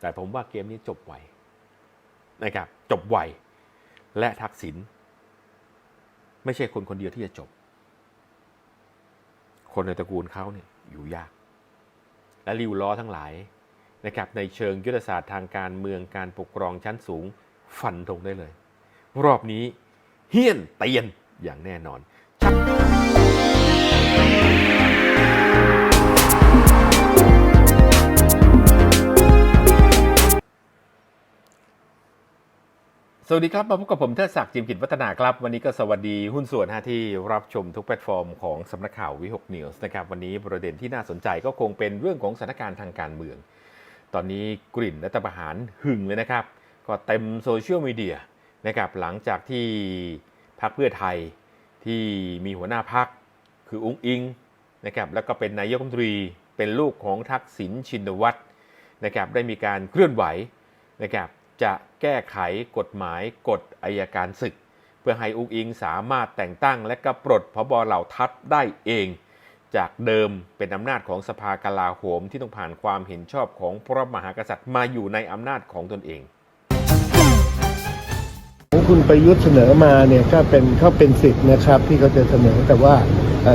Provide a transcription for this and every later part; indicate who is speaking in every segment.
Speaker 1: แต่ผมว่าเกมนี้จบไวนะครับจบไวและทักษิณไม่ใช่คนคนเดียวที่จะจบ คนในตระกูลเขาเนี่ยอยู่ยาก และริวล้อทั้งหลายนะครับในเชิงยุทธศาสตร์ทางการเมืองการปกครองชั้นสูงฟันธงได้เลย รอบนี้เฮี้ยนเตียนอย่างแน่นอน สวัสดีครับ มาพบกับผมเทิดศักดิ์จิมกิจวัฒนาครับ วันนี้ก็สวัสดีหุ้นส่วนที่รับชมทุกแพลตฟอร์มของสำนักข่าววิหกนิวส์นะครับ วันนี้ประเด็นที่น่าสนใจก็คงเป็นเรื่องของสถานการณ์ทางการเมือง ตอนนี้กลิ่นรัฐประหารหึงเลยนะครับ ก็เต็มโซเชียลมีเดียนะครับ หลังจากที่พรรคเพื่อไทยที่มีหัวหน้าพักคืออุ้งอิงนะครับ แล้วก็เป็นนายกรัฐมนตรีเป็นลูกของทักษิณชินวัตรนะครับ ได้มีการเคลื่อนไหวนะครับ จะแก้ไขกฎหมายกฎอายการศึก เพื่อให้อุ้งอิงสามารถแต่งตั้งและก็ปลดพบเหล่าทัพได้เอง จากเดิมเป็นอำนาจของสภากลาโหมที่ต้องผ่านความเห็นชอบของพระมหากษัตริย์มาอยู่ในอำนาจของตนเอง
Speaker 2: ของคุณประยุทธ์เสนอมาเนี่ยก็เป็นเขาเป็นสิทธิ์นะครับที่เขาจะเสนอแต่ว่า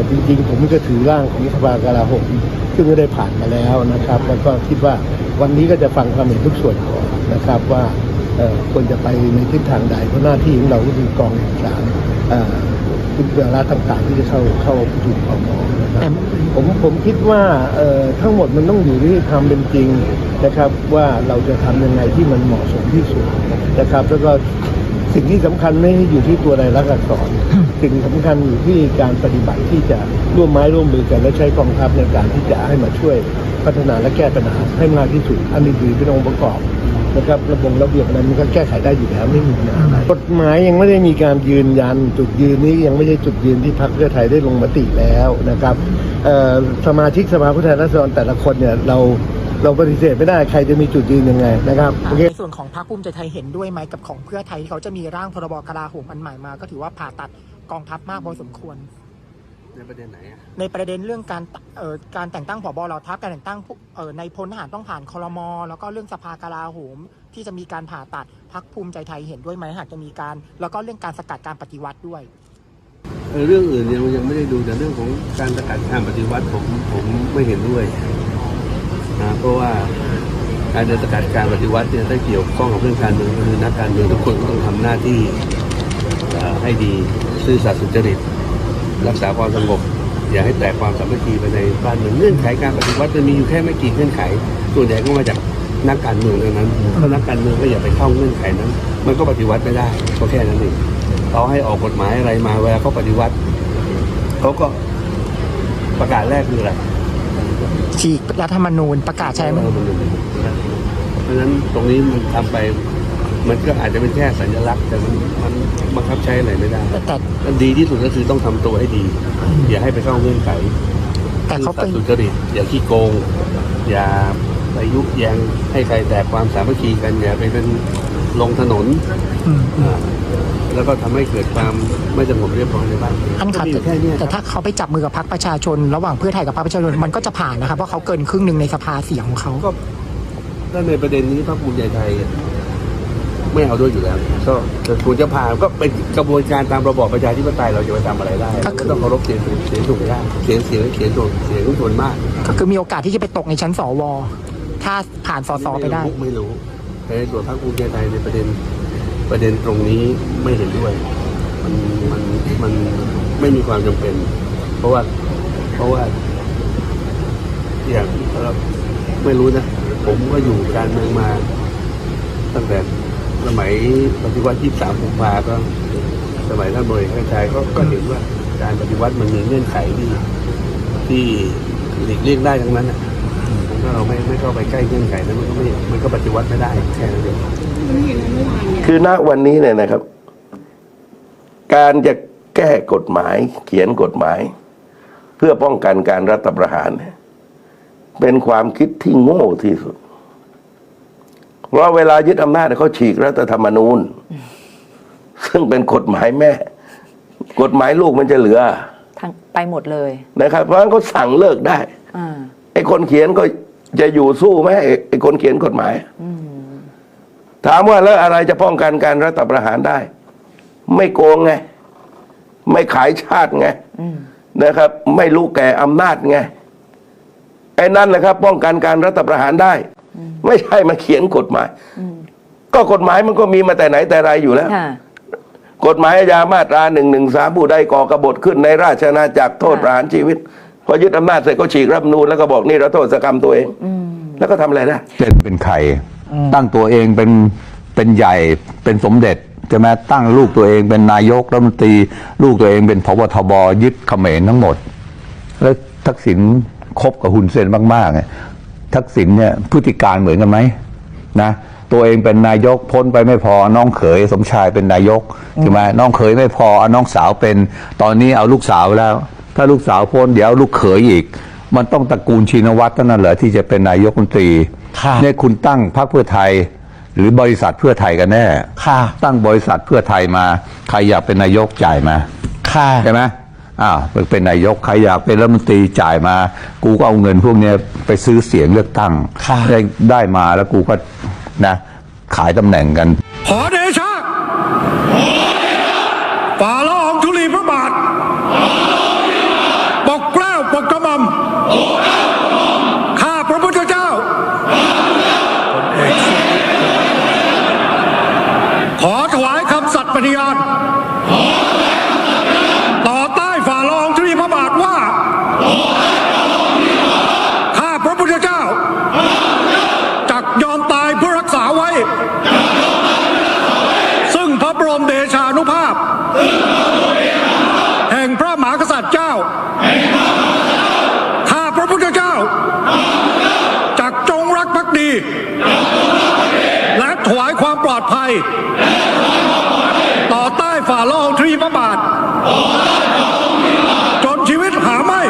Speaker 2: จริงๆ ผมก็ถือร่างของสภากลาโหมซึ่งก็ได้ผ่านมาแล้วนะครับ แล้วก็คิดว่าวันนี้ก็จะฟังความเห็นทุกส่วนก่อนนะครับว่าเอ่อควรจะไปในทิศทางใดเพราะหน้าที่ของเราก็คือกองเอกสารเอ่อคุณเวลาต่างๆที่จะเข้าเข้าถูกเอามองนะครับผมผมคิดว่าเอ่อทั้งหมดมันต้องอยู่ที่ความเป็นจริงนะครับ ว่าเราจะทำยังไงที่มันเหมาะสมที่สุดนะครับ แล้วก็ สิ่งที่สำคัญไม่ได้อยู่ที่ตัวใดรักษณ์อักษรสิ่งสำคัญอยู่ที่การปฏิบัติที่จะร่วมไม้ร่วมมือกันและใช้กองทัพในการที่จะให้มาช่วยพัฒนาและแก้ปัญหาให้มากที่สุด อันนี้ถือเป็นองค์ประกอบ นะครับระบบระเบียบอะไรมันก็แก้ไขได้อยู่แล้วไม่มีปัญหาอะไรกฎหมายยังไม่ได้มีการยืนยัน จุดยืนนี้ยังไม่ใช่จุดยืนที่พรรคเพื่อไทยได้ลงมติแล้วนะครับเอ่อสมาชิกสภาผู้แทนราษฎรแต่ละคนเนี่ยเราเราปฏิเสธไม่ได้ใครจะมีจุดยืนยังไงนะครับโอเค
Speaker 3: ในส่วนของพรรคภูมิใจไทยเห็นด้วยไหมกับของเพื่อไทยที่เขาจะมีร่างพรบกลาโหมอันใหม่มา ก็ถือว่าผ่าตัดกองทัพมากพอสมควร
Speaker 4: ในประเด็นไหนอะ
Speaker 3: ในประเด็นเรื่องการเอ่อการแต่งตั้งผบเหล่าทัพการแต่งตั้งผู้เอ่อในพลทหารต้องผ่านคอรมอแล้วก็เรื่องสภากลาโหม ที่จะมีการผ่าตัดพรรคภูมิใจไทยเห็นด้วยไหมหากจะมีการ แล้วก็เรื่องการสกัดการปฏิวัติด้วย
Speaker 4: เออเรื่องอื่นยังยังไม่ได้ดูแต่เรื่องของการสกัดการปฏิวัติผมผมไม่เห็นด้วยนะเพราะว่าการจะสกัดการปฏิวัติเนี่ยถ้าเกี่ยวข้องกับเรื่องการเมืองก็คือนักการเมืองทุกคนก็ต้องทำหน้าที่เอ่อให้ดีซื่อสัตย์สุจริต รักษาความสงบอย่าให้แตกความสามัคคีไปในบ้านเมืองเงื่อนไขการปฏิวัติมันมีอยู่แค่ไม่กี่เงื่อนไข ส่วนใหญ่ก็มาจากนักการเมืองเท่านั้นเพราะนักการเมืองก็อย่าไปเข้าเงื่อนไขนั้น มันก็ปฏิวัติไม่ได้ก็แค่นั้นเองเขาให้ออกกฎหมายอะไรมาเวลาเขาปฏิวัติเขาก็ประกาศแรกคืออะไร
Speaker 3: ฉีกรัฐธรรมนูญประกาศใช้ไหม
Speaker 4: เออมันเพราะฉะนั้นตรงนี้มันทำไป มันก็อาจจะเป็นแค่สัญลักษณ์แต่มันมันบังคับใช้อะไรไม่ได้
Speaker 3: แต่แต่
Speaker 4: ดีที่สุดก็คือต้องทำตัวให้ดี อย่าให้ไปเข้าเงื่อนไข
Speaker 3: แต่เขาเป็น
Speaker 4: ซื่อสัตย์สุจริตอย่าขี้โกง อย่าไปยุแยงให้ใครแตกความสามัคคีกันอย่าไปเป็นลงถนน
Speaker 3: อืม
Speaker 4: อ่าแล้วก็ทำให้เกิดความไม่สงบเรียบร้อยในบ้านเมือง
Speaker 3: อันขัด
Speaker 4: ก็มีอยู่แค่เนี้ย
Speaker 3: แต่ถ้าเขาไปจับมือกับพรรคประชาชน ระหว่างเพื่อไทยกับพรรคประชาชนมันก็จะผ่านนะครับเพราะเขาเกินครึ่งหนึ่งในสภาเสียงของเขา
Speaker 4: ก็ถ้าในประเด็นนี้พรรคภูมิใจไทย ไม่เอาด้วยอยู่แล้วก็แต่ควรจะผ่านก็เป็นกระบวนการตามระบอบประชาธิปไตยเราจะไปทำอะไรได้
Speaker 3: ก็
Speaker 4: เรา
Speaker 3: คื
Speaker 4: ก็
Speaker 3: อ
Speaker 4: ต้องเคารพเสียงเสียงส่วนได้เสียงเสียงเสียงส่วนเสียงส่วนมาก
Speaker 3: ก็คือมีโอกาสที่จะไปตกในชั้นสวถ้าผ่านสสไปได้
Speaker 4: ไม่รู้แต่ในส่วนพรรคภูมิใจไทยในประเด็นประเด็นตรงนี้ไม่เห็นด้วย มันมันมันไม่มีความจำเป็น เพราะว่าเพราะว่าอย่างเราไม่รู้นะ ผมก็อยู่การเมืองมาตั้งแต่ สมัยปฏิวัติ23กุมภาก็ สมัยท่านบริหารชัยก็ก็เห็นว่าการปฏิวัติมันมีเงื่อนไขที่ที่หลีกเลี่ยงได้ทั้งนั้นอะถ้าเราไม่ไม่เข้าไปใกล้เงื่อนไขนั้นมันก็ไม่มันก็ปฏิวัติไม่ได้แค่นั้นเอง
Speaker 5: คือณวันนี้เนี่ยนะครับ การจะแก้กฎหมาย เขียนกฎหมาย เพื่อป้องกันการรัฐประหาร เป็นความคิดที่โง่ที่สุด เพราะเวลายึดอำนาจเนี่ยเขาฉีกรัฐธรรมนูญ ซึ่งเป็นกฎหมายแม่ กฎหมายลูกมันจะเหลือ
Speaker 6: ทั้งไปหมดเลย
Speaker 5: นะครับ เพราะฉะนั้นเขาสั่งเลิกได้
Speaker 6: อ่า
Speaker 5: ไอ้คนเขียนก็จะอยู่สู้ไหมไอ้ไอ้คนเขียนกฎหมายถามว่าแล้วอะไรจะป้องกันการรัฐประหารได้ ไม่โกงไง ไม่ขายชาติไงนะครับ ไม่รู้แก่อำนาจไงไอ้นั่นแหละครับ ป้องกันการรัฐประหารได้ ไม่ใช่มาเขียนกฎหมาย ก็กฎหมายมันก็มีมาแต่ไหนแต่ไรอยู่แล้ว
Speaker 6: ค่ะ
Speaker 5: กฎหมายอาญามาตราหนึ่งหนึ่งสามผู้ใดก่อกบฏขึ้นในราชอาณาจักรโทษประหารชีวิตพอยึดอำนาจเสร็จก็ฉีกรัฐธรรมนูนแล้วก็บอกนี่เราโทษกรรมตัวเองแล้วก็ทำอะไรได้
Speaker 7: เป็นเป็นใครตั้งตัวเองเป็นเป็นใหญ่เป็นสมเด็จใช่ไหมตั้งลูกตัวเองเป็นนายกรัฐมนตรี ลูกตัวเองเป็นพบทบยึดเขมรทั้งหมด แล้วทักษิณคบกับฮุนเซนมากๆไง ทักษิณเนี่ยพฤติการเหมือนกันไหมนะตัวเองเป็นนายกพ้นไปไม่พอ น้องเขยสมชายเป็นนายกใช่ไหมน้องเขยไม่พอเอาน้องสาวเป็น ตอนนี้เอาลูกสาวแล้ว ถ้าลูกสาวพ้นเดี๋ยวเอาลูกเขยอีก มันต้องตระกูลชินวัตรเท่านั้นเหรอที่จะเป็นนายกรัฐมนตรี
Speaker 2: ค่ะ
Speaker 7: เนี่ยคุณตั้งพรรคเพื่อไทย หรือบริษัทเพื่อไทยกันแน่
Speaker 2: ค่ะ
Speaker 7: ตั้งบริษัทเพื่อไทยมา ใครอยากเป็นนายกจ่ายมา
Speaker 2: ค่ะ
Speaker 7: ใช่ไหม อ้าวเป็นนายกใครอยากเป็นรัฐมนตรีจ่ายมา กูก็เอาเงินพวกเนี้ยไปซื้อเสียงเลือกตั้ง
Speaker 2: ค่ะ
Speaker 7: ได้ได้มาแล้วกูก็นะขายตำแหน่งกัน
Speaker 8: ขอเดชะฝ่าละอองธุลีพระบาทปกเกล้าปกกระหม่อมข้าพระพุทธเจ้า ขอถวายคำสัตย์ปฏิญาณ ต่อใต้ฝ่าละอองธุลีพระบาทว่า ข้าพระพุทธเจ้า จักยอมตายเพื่อรักษาไว้ ซึ่งพระบรมเดชานุภาพ แห่งพระมหากษัตริย์เจ้า ข้าพระพุทธเจ้า จักจงรักภักดี และถวายความปลอด ภัย ต่อใต้ฝ่าละอองธุลีพระบาท จนชีวิตหาไม่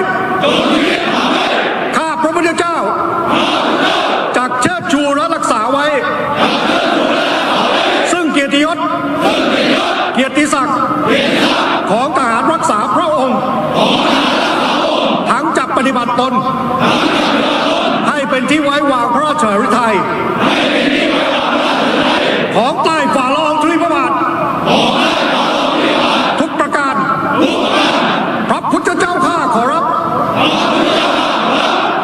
Speaker 8: ข้าพระพุทธเจ้าจักเชิดชูและรักษาไว้ ซึ่งเกียรติยศ เกียรติศักดิ์ของทหารรักษาพระองค์ ทั้งจักปฏิบัติตน ให้เป็นที่ไว้วางพระราชฤทัยของใต้ฝ่าละอองธุลีพระบาท ทุกประการ พระพุทธเจ้าข้าขอรับ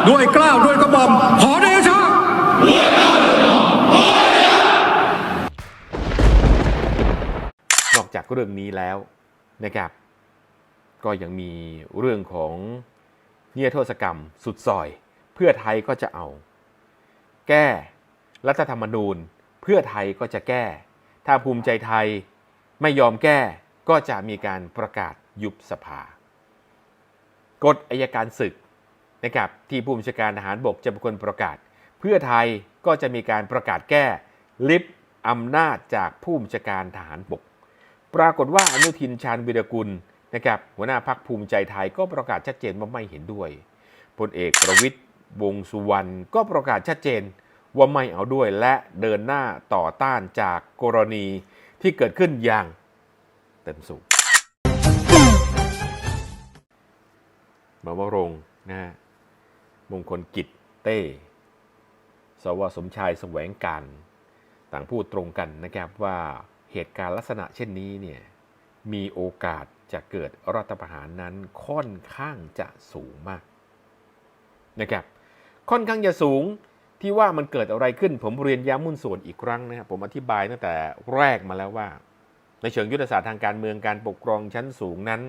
Speaker 8: ด้วยเกล้าวด้วยกระหม่อมขอเดชะ
Speaker 1: นอก จากเรื่องนี้แล้วนะครับ ก็ยังมีเรื่องของเนียโทษกรรมสุดซอย เพื่อไทยก็จะเอา แก้รัฐธรรมนูญ เพื่อไทยก็จะแก้ ถ้าภูมิใจไทยไม่ยอมแก้ก็จะมีการประกาศยุบสภากฎอายการศึกนะครับที่ผู้บัญชาการทหารบกจะเป็นคนประกาศ เพื่อไทยก็จะมีการประกาศแก้ลิฟอำนาจจากผู้บัญชาการทหารบก ปรากฏว่าอนุทินชาญวิรกุลนะครับหัวหน้าพักภูมิใจไทยก็ประกาศชัดเจนว่าไม่เห็นด้วยพลเอกประวิตยวงสุวรรณก็ประกาศชัดเจนว่าไม่เอาด้วยและเดินหน้าต่อต้านจากกรณีที่เกิดขึ้นอย่างเต็มสูบมาวรงนะฮะมงคลกิจเต้สวสมชายแสวงการ ต่างพูดตรงกันนะครับว่า เหตุการณ์ลักษณะเช่นนี้เนี่ยมีโอกาสจะเกิดรัฐประหารนั้นค่อนข้างจะสูงมากนะครับค่อนข้างจะสูงที่ว่ามันเกิดอะไรขึ้นผมเรียนย้ำมุ่นส่วนอีกครั้งนะครับผมอธิบายตั้งแต่แรกมาแล้วว่า ในเชิงยุทธศาสตร์ทางการเมืองการปกครองชั้นสูงนั้น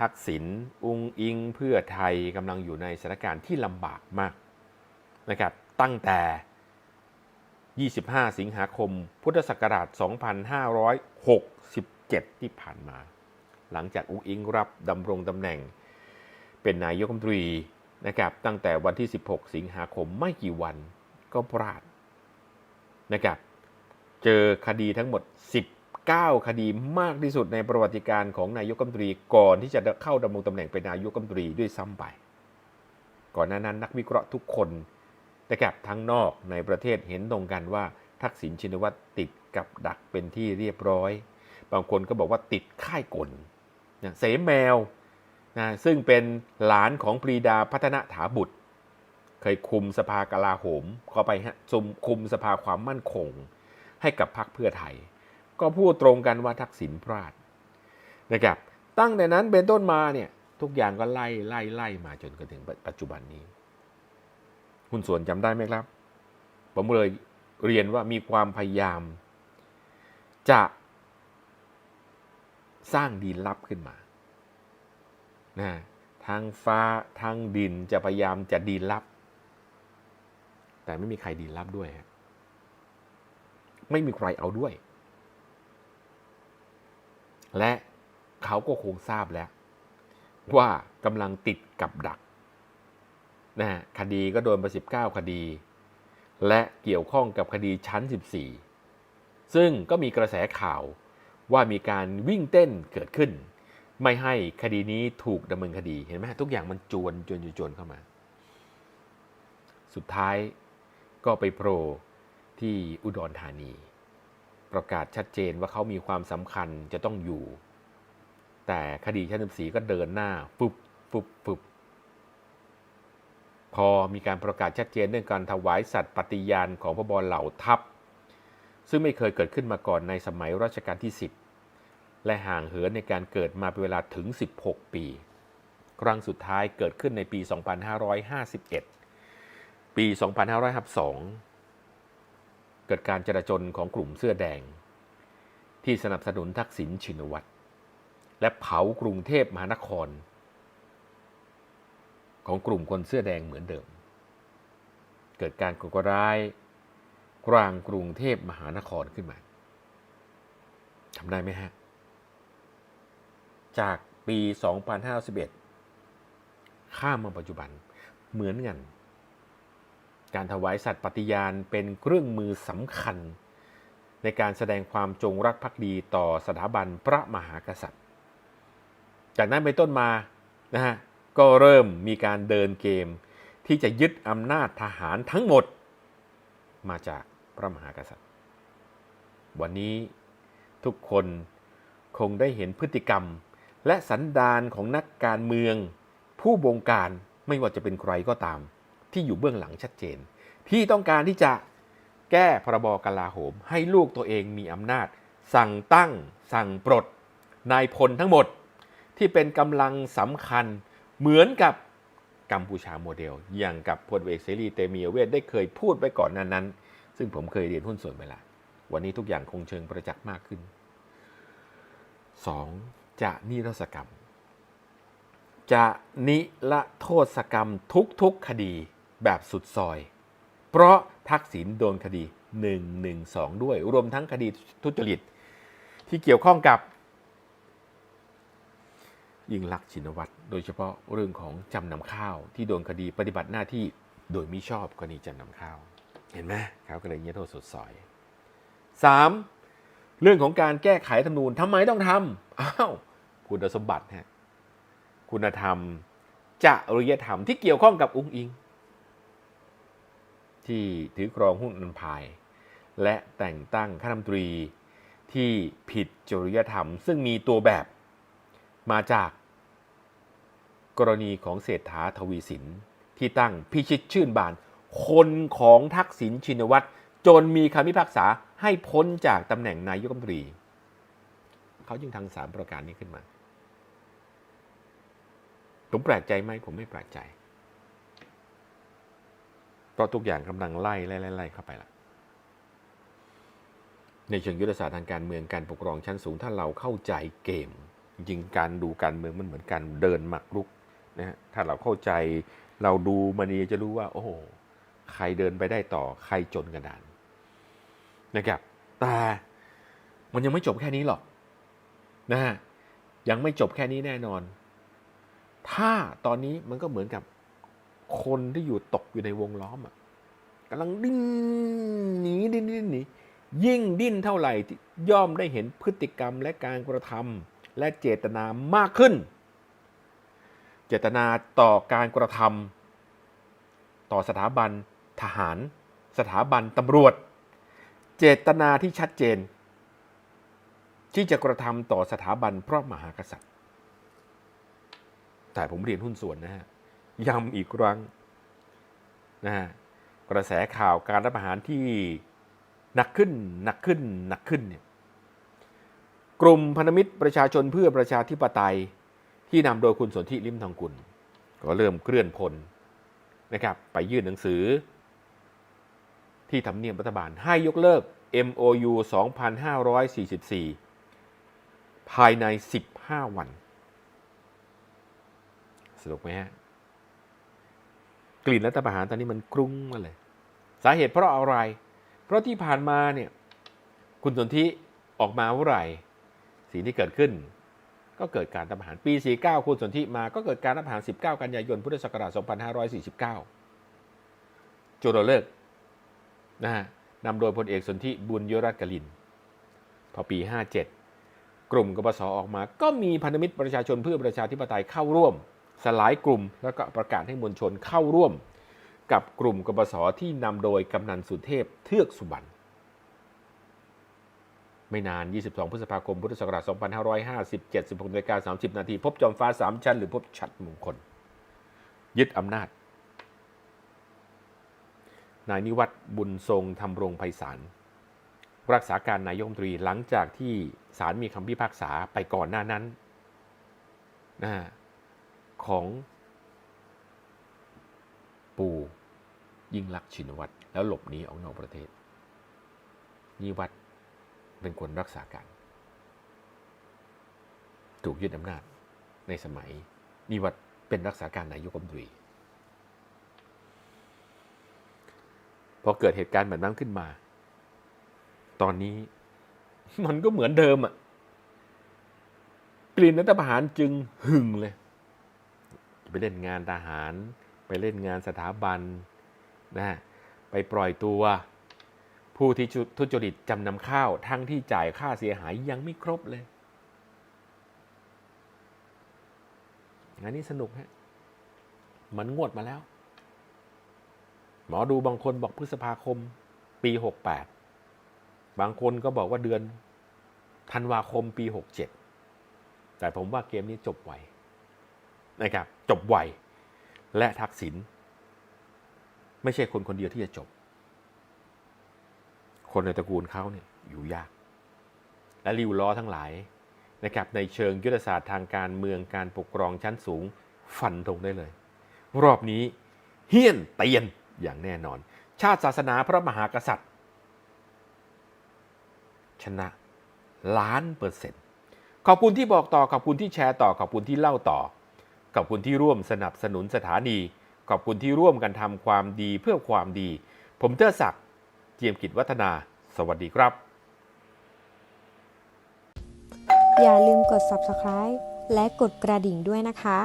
Speaker 1: ทักษิณอุงอิงเพื่อไทยกำลังอยู่ในสถานการณ์ที่ลำบากมากนะครับตั้งแต่ 25 สิงหาคม พุทธศักราช 2567 ที่ผ่านมา หลังจากอุ้งอิงรับดำรงตำแหน่ง เป็นนายกรัฐมนตรีนะครับตั้งแต่วันที่ 16 สิงหาคมไม่กี่วันก็พลาดนะครับเจอคดีทั้งหมด 19 คดีมากที่สุดในประวัติการของนายกรัฐมนตรีก่อนที่จะเข้าดำรงตำแหน่งเป็นนายกรัฐมนตรีด้วยซ้ำไป ก่อนหน้านั้นนักวิเคราะห์ทุกคน นะครับทั้งนอกในประเทศเห็นตรงกันว่าทักษิณชินวัตรติดกับดักเป็นที่เรียบร้อย บางคนก็บอกว่าติดค่ายกลนะเสแมวนะซึ่งเป็นหลานของปรีดาพัฒนถาบุตร เคยคุมสภากลาโหมเข้าไปฮะซุมคุมสภาความมั่นคง ให้กับพรรคเพื่อไทย ก็พูดตรงกันว่าทักษิณพลาดนะครับตั้งแต่นั้นเป็นต้นมาเนี่ยทุกอย่างก็ไล่ไล่ไล่มาจนกระทั่งปัจจุบันนี้ คุณส่วนจำได้ไหมครับ ผมเลยเรียนว่ามีความพยายาม จะสร้างดินลับขึ้นมานะทางฟ้าทางดินจะพยายามจะดินลับ แต่ไม่มีใครดินลับด้วย ไม่มีใครเอาด้วย และเขาก็คงทราบแล้ว ว่ากำลังติดกับดัก นะฮะคดีก็โดนไป19 คดี และเกี่ยวข้องกับคดีชั้น 14 ซึ่งก็มีกระแสข่าวว่ามีการวิ่งเต้นเกิดขึ้น ไม่ให้คดีนี้ถูกดำเนินคดีเห็นไหมทุกอย่างมันจวนจวนจวนเข้ามา สุดท้ายก็ไปโผล่ที่อุดรธานี ประกาศชัดเจนว่าเขามีความสำคัญจะต้องอยู่ แต่คดีชั้น 14 ก็เดินหน้าฟุบฟุบฟุบ พอมีการประกาศชัดเจนเรื่องการถวายสัตว์ปฏิญาณของพระบเหล่าทัพ ซึ่งไม่เคยเกิดขึ้นมาก่อนในสมัยรัชกาลที่ 10 และห่างเหินในการเกิดมาเป็นเวลาถึง 16 ปี ครั้งสุดท้ายเกิดขึ้นในปี 2551 ปี 2552 เกิดการจราจนของกลุ่มเสื้อแดง ที่สนับสนุนทักษิณชินวัตรและเผากรุงเทพมหานคร ของกลุ่มคนเสื้อแดงเหมือนเดิม เกิดการก่อการร้ายกลางกรุงเทพมหานครขึ้นมาทำได้ไหมฮะ จากปี 2511 ข้ามมาปัจจุบันเหมือนกัน การถวายสัตว์ปฏิญาณเป็นเครื่องมือสำคัญ ในการแสดงความจงรักภักดีต่อสถาบันพระมหากษัตริย์ จากนั้นเป็นต้นมานะฮะ ก็เริ่มมีการเดินเกมที่จะยึดอำนาจทหารทั้งหมด มาจากพระมหากษัตริย์ วันนี้ทุกคนคงได้เห็นพฤติกรรม และสันดานของนักการเมือง ผู้บงการไม่ว่าจะเป็นใครก็ตาม ที่อยู่เบื้องหลังชัดเจน ที่ต้องการที่จะแก้พรบกลาโหม ให้ลูกตัวเองมีอำนาจ สั่งตั้ง สั่งปลดนายพลทั้งหมด ที่เป็นกำลังสำคัญ เหมือนกับกัมพูชาโมเดล อย่างกับพลเอกเสรีเตมีเวทได้เคยพูดไว้ก่อนนั้นนั้น ซึ่งผมเคยเรียนหุ้นส่วนไปล้ววันนี้ทุกอย่างคงเชิงประจักษ์มากขึ้น 2. จะนิรศกรรม จะนิรโทษกรรมทุกๆคดีแบบสุดซอย เพราะทักษิณโดนคดี 112 ด้วย รวมทั้งคดีทุจริต ที่เกี่ยวข้องกับ ยิ่งลักษณ์ชินวัตรโดยเฉพาะเรื่องของจำนำข้าว ที่โดนคดีปฏิบัติหน้าที่โดยมิชอบกรณีจำนำข้าว เห็นไหมเขาก็เลยเงี้ยโทษสุดซอย 3. เรื่องของการแก้ไขธรรมนูญทำไมต้องทำอ้าวคุณสมบัติฮะคุณธรรมจริยธรรมที่เกี่ยวข้องกับอุ้งอิง ที่ถือครองหุ้นนันพาย และแต่งตั้งข้ารัฐมนตรีที่ผิดจริยธรรม ซึ่งมีตัวแบบ มาจากกรณีของเศรษฐาทวีสินที่ตั้งพิชิตชื่นบาน คนของทักษิณชินวัตรจนมีคำพิพากษาให้พ้นจากตำแหน่งนายกรัฐมนตรี เขาจึงทำสามประการนี้ขึ้นมาผมแปลกใจไหมผมไม่แปลกใจ เพราะทุกอย่างกำลังไล่ไล่ไล่ไล่เข้าไปละในเชิงยุทธศาสตร์ทางการเมืองการปกครองชั้นสูงถ้าเราเข้าใจเกม จริงการดูการเมืองมันเหมือนการเดินหมากรุกนะฮะถ้าเราเข้าใจเราดูมันนีจะรู้ว่า โอ้โหใครเดินไปได้ต่อใครจนกระดานนะครับแต่มันยังไม่จบแค่นี้หรอกนะฮะยังไม่จบแค่นี้แน่นอน ถ้าตอนนี้มันก็เหมือนกับคนที่อยู่ตกอยู่ในวงล้อมอะกำลังดิ้นหนีดิ้นดิ้นหนียิ่งดิ้นเท่าไหร่ย่อมได้เห็นพฤติกรรมและการกระทำ และเจตนามากขึ้น เจตนาต่อการกระทำต่อสถาบันทหาร สถาบันตำรวจ เจตนาที่ชัดเจน ที่จะกระทำต่อสถาบันพระมหากษัตริย์ แต่ผมเรียนหุ้นส่วนนะฮะย้ำอีกครั้งนะฮะกระแสข่าวการรัฐประหารที่หนักขึ้นหนักขึ้นหนักขึ้นเนี่ย กลุ่มพันธมิตรประชาชนเพื่อประชาธิปไตยที่นำโดยคุณสนธิลิมทองกุล ก็เริ่มเคลื่อนพลนะครับไปยื่นหนังสือ ที่ทำเนียบรัฐบาลให้ยกเลิก MOU 2544 ภายใน 15 วัน สนุกไหมฮะ กลิ่นรัฐประหารตอนนี้มันกรุ้งมาเลย สาเหตุเพราะอะไร เพราะที่ผ่านมาเนี่ย คุณสนธิออกมาเมื่อไหร่ สิ่งที่เกิดขึ้น ก็เกิดการรัฐประหารปี 49 คุณสนธิมาก็เกิดการรัฐประหาร 19 กันยายน พุทธศักราช 2549 จุลเลิกนะฮะนำโดยพลเอกสนธิบุญยรัตน์กลิน พอปี 57 กลุ่มกบสออกมาก็มีพันธมิตรประชาชนเพื่อประชาธิปไตยเข้าร่วม สลายกลุ่มแล้วก็ประกาศให้มวลชนเข้าร่วม กับกลุ่มกบสที่นำโดยกำนันสุเทพเทือกสุบรรณ ไม่นาน 22 พฤษภาคม พุทธศักราช 2557 16นาฬิกา30 นาที พบจอมฟ้า 3 ชั้น หรือพบฉัดมงคล ยึดอำนาจ นายนิวัฒน์บุญทรงทำรงไพศาล รักษาการนายกรัฐมนตรีหลังจากที่ศาลมีคำพิพากษาไปก่อนหน้านั้นนะของปู่ยิ่งลักษณ์ชินวัตรแล้วหลบหนีออกนอกประเทศนิวัฒน์ เป็นคนรักษาการ ถูกยึดอำนาจในสมัยนิวัฒน์เป็นรักษาการนายกรัฐมนตรีพอเกิดเหตุการณ์แบบนั้นขึ้นมา ตอนนี้มันก็เหมือนเดิมอะกลิ่นรัฐประหารจึงหึงเลย ไปเล่นงานทหาร ไปเล่นงานสถาบันนะฮะไปปล่อยตัว ผู้ที่ทุจริตจำนำข้าวทั้งที่จ่ายค่าเสียหายยังไม่ครบเลยงานนี้สนุกฮะมันงวดมาแล้ว หมอดูบางคนบอกพฤษภาคม ปี68บางคนก็บอกว่าเดือนธันวาคมปี67แต่ผมว่าเกมนี้จบไวนะครับจบไวและทักษิณไม่ใช่คนคนเดียวที่จะจบ คนในตระกูลเขาเนี่ยอยู่ยาก และริวล้อทั้งหลายนะครับในเชิงยุทธศาสตร์ทางการเมืองการปกครองชั้นสูงฟันธงได้เลย รอบนี้เฮี้ยนเตียนอย่างแน่นอน ชาติศาสนาพระมหากษัตริย์ ชนะล้านเปอร์เซ็นต์ขอบคุณที่บอกต่อขอบคุณที่แชร์ต่อขอบคุณที่เล่าต่อ ขอบคุณที่ร่วมสนับสนุนสถานี ขอบคุณที่ร่วมกันทำความดีเพื่อความดี ผมเทอศักดิ์ เจียมกิจวัฒนา สวัสดีครับ
Speaker 6: อย่าลืมกด subscribe และกดกระดิ่งด้วยนะคะ